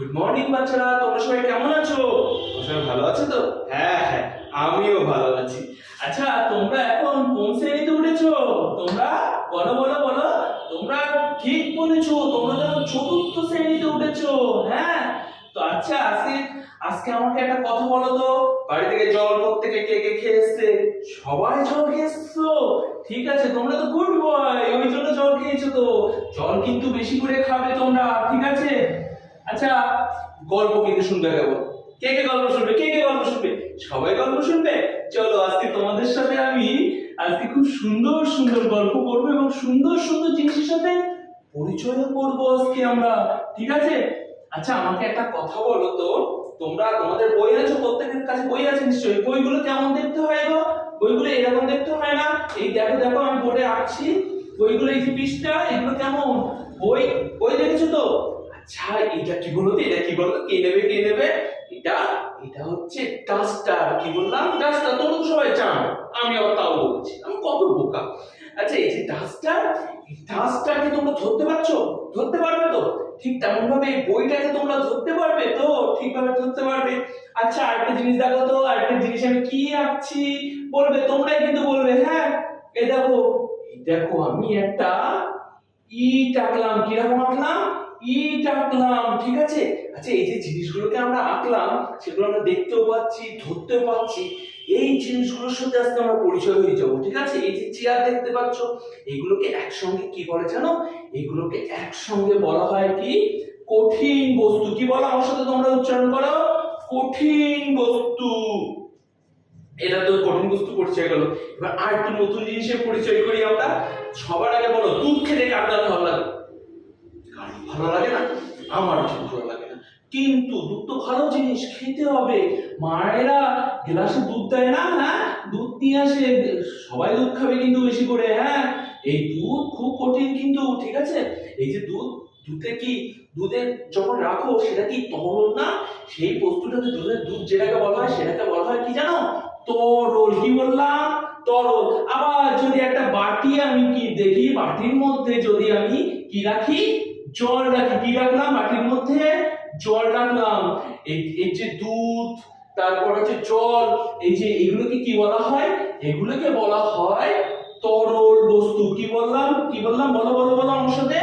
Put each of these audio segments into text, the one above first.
Good morning বাচ্চারা। তোমরা সবাই কেমন আছো? সবাই ভালো আছো তো? হ্যাঁ হ্যাঁ আমিও ভালো আছি। আচ্ছা তোমরা এখন কোন শ্রেণীতে উঠেছো? তোমরা বলো বলো বলো। তোমরা ঠিক বলেছ, তোমরা যখন চতুর্থ শ্রেণীতে উঠেছো। হ্যাঁ তো আচ্ছা আজকে আজকে আমাকে একটা কথা বলো তো। বাড়ি থেকে জল প্রত্যেকে কে কে খেয়ে এসছে? সবাই জল খেয়েছো ঠিক আছে, তোমরা তো গুড বয় ওই জন্য জল খেয়েছো তো। জল কিন্তু বেশি করে খাবে তোমরা, ঠিক আছে? আচ্ছা গল্প কিন্তু শুনবে কেবল কে কে গল্প শুনবে? কে কে গল্প শুনবে? সবাই গল্প শুনবে? চলো, আজকে তোমাদের সাথে আমি আজকে খুব সুন্দর সুন্দর গল্প করব এবং সুন্দর সুন্দর জিনিসের সাথে পরিচয় করব আজকে আমরা, ঠিক আছে? আচ্ছা আমাকে একটা কথা বলো তো। তোমরা তোমাদের বই আছে, প্রত্যেকের কাছে বই আছে নিশ্চয়ই। বইগুলো কেমন দেখতে হয় গো? বইগুলো এরকম দেখতে হয় না। এই দেখো দেখো, আমি বোর্ডে আঁকছি। বইগুলো এই পৃষ্ঠা, এগুলো কেমন? বই বই দেখেছ তো? আচ্ছা এটা কি বলো তো এটা কি বলো কে নেবে কে নেবে? এটা এটা হচ্ছে ডাস্টার কি বললাম? ডাস্টার তো সবাই জানো, আমি আবার তাও বলছি। আমি কত বোকা। আচ্ছা এই যে ডাস্টার এই ডাস্টারকে তোমরা ধরতে পারছ? ধরতে পারবে তো? ঠিক তেমন ভাবে এই বইটাকে তোমরা ধরতে পারবে তো? ঠিকভাবে ধরতে পারবে। আচ্ছা আরেকটা জিনিস দেখো তো, আরেকটা জিনিস আমি কি আঁকছি? বলবে, তোমরাই কিন্তু বলবে হ্যাঁ। এই দেখো দেখো, আমি একটা ইট আঁকলাম। কীরকম আঁকলাম? ইট আঁকলাম, ঠিক আছে? আচ্ছা এই যে জিনিসগুলোকে আমরা আঁকলাম, সেগুলো আমরা দেখতেও পাচ্ছি, ধরতেও পাচ্ছি। এই জিনিসগুলোর সাথে আজকে আমরা পরিচয় হয়ে যাব, ঠিক আছে? এই যে চেয়ার দেখতে পাচ্ছ, এগুলোকে একসঙ্গে কি বলে জানো? এগুলোকে একসঙ্গে বলা হয় কি? কঠিন বস্তু। কি বলো আমার সাথে তোমরা উচ্চারণ করো? কঠিন বস্তু। এটা তো কঠিন বস্তু পরিচয় গেল। এবার আর একটু নতুন জিনিসের পরিচয় করি আমরা। সবার আগে বলো, দুধ খেতে কার ভালো লাগে? ভালো লাগে না? আমার ঠিক ভালো লাগে না। কিন্তু দুধ তো ভালো জিনিস, খেতে হবে। মায়েরা গ্লাসে দুধ দেয় না হ্যাঁ? দুধ নিয়ে আসে, সবাই দুধ খাবে কিন্তু বেশি করে হ্যাঁ? এই দুধ খুব কঠিন কিন্তু, ঠিক আছে? এই যে দুধ, দুধে কি, দুধে যখন রাখো, সেটা কি তরল না? সেই বস্তুটাকে দুধের দুধ যেটাকে বলা হয়, সেটাকে বলা হয় কি জানো? তরল কি বললাম? তরল আবার যদি একটা বাটি আমি কি দেখি? বাটির মধ্যে যদি আমি কি রাখি? জল রাখি। কি রাখলাম? বাটির মধ্যে জল রাখলাম। এই যে দুধ, তারপর হচ্ছে জল, এই যে এগুলোকে কি বলা হয়? এগুলোকে বলা হয় তরল বস্তু। কি বললাম? কি বললাম? বলো বলো বলো সাথে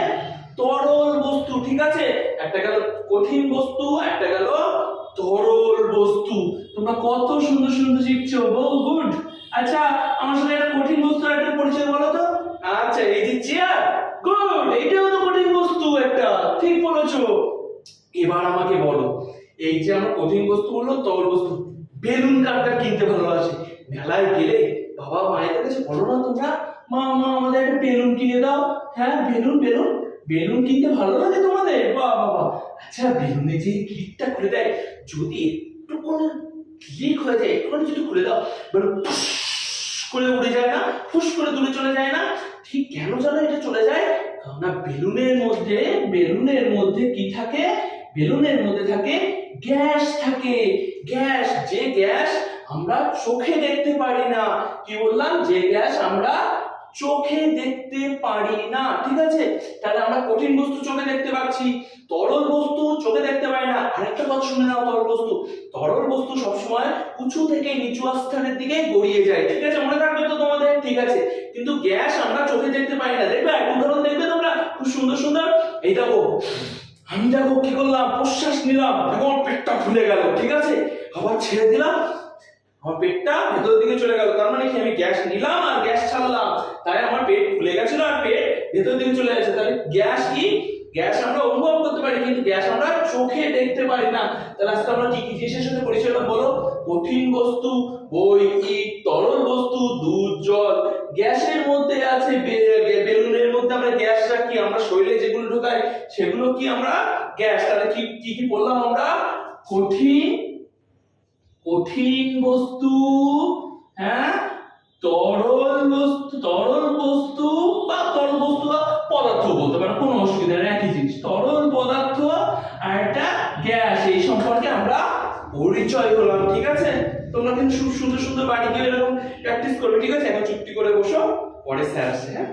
তরল বস্তু, ঠিক আছে? একটা গেল কঠিন বস্তু, একটা তোমরা কত সুন্দর সুন্দর শিখছো? বহু গুড আচ্ছা আমার সাথে একটা কঠিন বস্তু একটা পরিচয় বলো তো? আচ্ছা এই যে চেয়ার গুড এটাও তো কঠিন বস্তু একটা, ঠিক বলেছ। এবার আমাকে বলো, এই যে আমার কঠিন বস্তু বলল তরল বস্তু, বেলুন কাঠটা কিনতে ভালোবাসে। মেলায় গেলে বাবা মায়ের কাছে বলো না তোমরা, মা মা, আমাদের একটা বেলুন কিনে দাও। হ্যাঁ বেলুন বেলুন। বেলুন কিনতে ভালো লাগে তোমাদের? বাহ বাবা আচ্ছা বেলুনে যে গিটটা খুলে দেয়, যদি লিক হয়ে যায় একটু যদি খুলে দাও বেলুন ফুস করে উড়ে যায় না, ফুস করে দূরে চলে যায় না। ঠিক কেন জানো এটা চলে যায়? কারণ না, বেলুনের মধ্যে বেলুনের মধ্যে কি থাকে? বেলুনের মধ্যে থাকে গ্যাস থাকে। গ্যাস, যে গ্যাস আমরা চোখে দেখতে পারি না। কি বললাম? যে গ্যাস আমরা চোখে দেখতে পারি না। ঠিক আছে? তাহলে আমরা কঠিন বস্তু চোখে দেখতে পাচ্ছি। তরল বস্তু চোখে দেখতে পাই না। আরেকটা কথা শুনে নাও, তরল বস্তু। সবসময় উঁচু থেকে নিচু স্থানের দিকে গড়িয়ে যায়। ঠিক আছে? মনে থাকবে তো তোমাদের? ঠিক আছে। কিন্তু গ্যাস আমরা চোখে দেখতে পাই না। দেখবে? এক উদাহরণ দেখবে তোমরা খুব সুন্দর সুন্দর এই দেখো, আমি দেখো কি করলাম? প্রশ্বাস নিলাম। আমার পেটটা ফুলে গেল। ঠিক আছে? আবার ছেড়ে দিলাম। আমার পেটটা ভেতর দিকে চলে গেল। তার মানে কি? আমি গ্যাস নিলাম আর গ্যাস ছাড়লাম। তাই আমার পেট ফুলে গেছিল আর পেট ভেতর দিকে চলে গেছে। তাহলে গ্যাস কি? গ্যাস আমরা অনুভব করতে পারি, কিন্তু গ্যাস আমরা চোখে দেখতে পারি না। তাহলে আজকে আমরা কি কি জিনিসের সাথে পরিচয় হলাম বলো? কঠিন বস্তু, বই, ইট, তরল বস্তু, দুধ, জল। গ্যাসের মধ্যে আছে বেলুনের মধ্যে আমরা গ্যাস রাখি, আমরা শরীরে যেগুলো ঢোকাই সেগুলো কি আমরা গ্যাস? তাহলে কি কি কি বললাম আমরা? কঠিন কঠিন বস্তু হ্যাঁ? তরল বস্তু তরল বস্তু বা তরল বস্তু বা পদার্থ বলতে পারেন, কোনো অসুবিধা নেই, একই জিনিস। তরল পদার্থ আর একটা গ্যাস, এই সম্পর্কে আমরা পরিচয় হলাম, ঠিক আছে? তোমরা কিন্তু সুন্দর সুন্দর বাড়ি গিয়ে এরকম প্র্যাকটিস করবে, ঠিক আছে? এখন চুক্তি করে বসো, পরে স্যার আসে হ্যাঁ?